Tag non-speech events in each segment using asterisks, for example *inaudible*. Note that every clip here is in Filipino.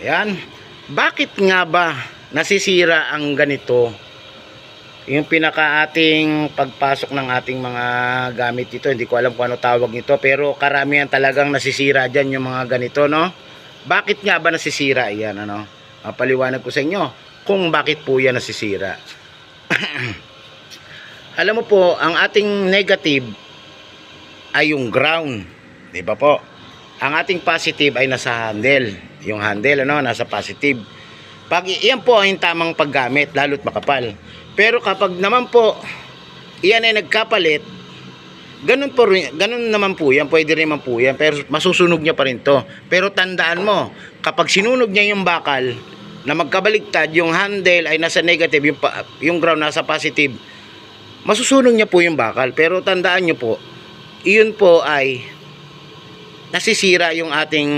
Ayan. Bakit nga ba nasisira ang ganito? Yung pinaka ating pagpasok ng ating mga gamit dito, hindi ko alam kung ano tawag nito, pero karamihan talagang nasisira dyan yung mga ganito, no? Bakit nga ba nasisira yan, ano? Mapaliwanag ko sa inyo kung bakit po yan nasisira. *clears throat* alam mo po, ang ating negative ay yung ground. Di ba po? Ang ating positive ay nasa handle. Yung handle, ano, nasa positive. Pag iyan po ay yung tamang paggamit, lalo't makapal. Pero kapag naman po, iyan ay nagkapalit, ganun po ganun naman po yan, pwede rin naman po yan, pero masusunog niya pa rin to. Pero tandaan mo, kapag sinunog niya yung bakal, na magkabaligtad, yung handle ay nasa negative, yung, yung ground nasa positive, masusunog niya po yung bakal. Pero tandaan niyo po, iyon po ay nasisira yung ating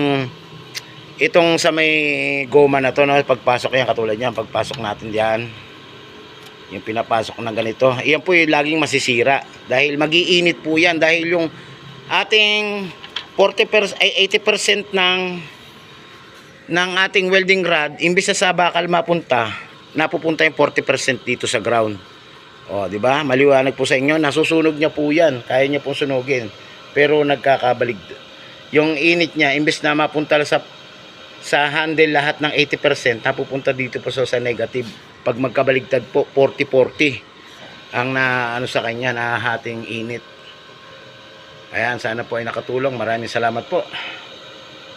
itong sa may goma na to no pagpasok yan katulad yan pagpasok natin diyan yung pinapasok ng ganito yan po yung laging masisira. Dahil magiinit po yan dahil yung ating 40% ay 80% ng ng ating welding rod imbis sa bakal mapunta napupunta yung 40% dito sa ground. O di ba? Maliwanag po sa inyo nasusunog niya po yan kaya niya po sunugin pero nagkakabalig yung init niya imbes na mapunta sa sa handle lahat ng 80% napupunta dito po sa, sa negative. Pag magkabaligtad po 40-40 ang na ano sa kanya na hating init. Ayan sana po ay nakatulong. Maraming salamat po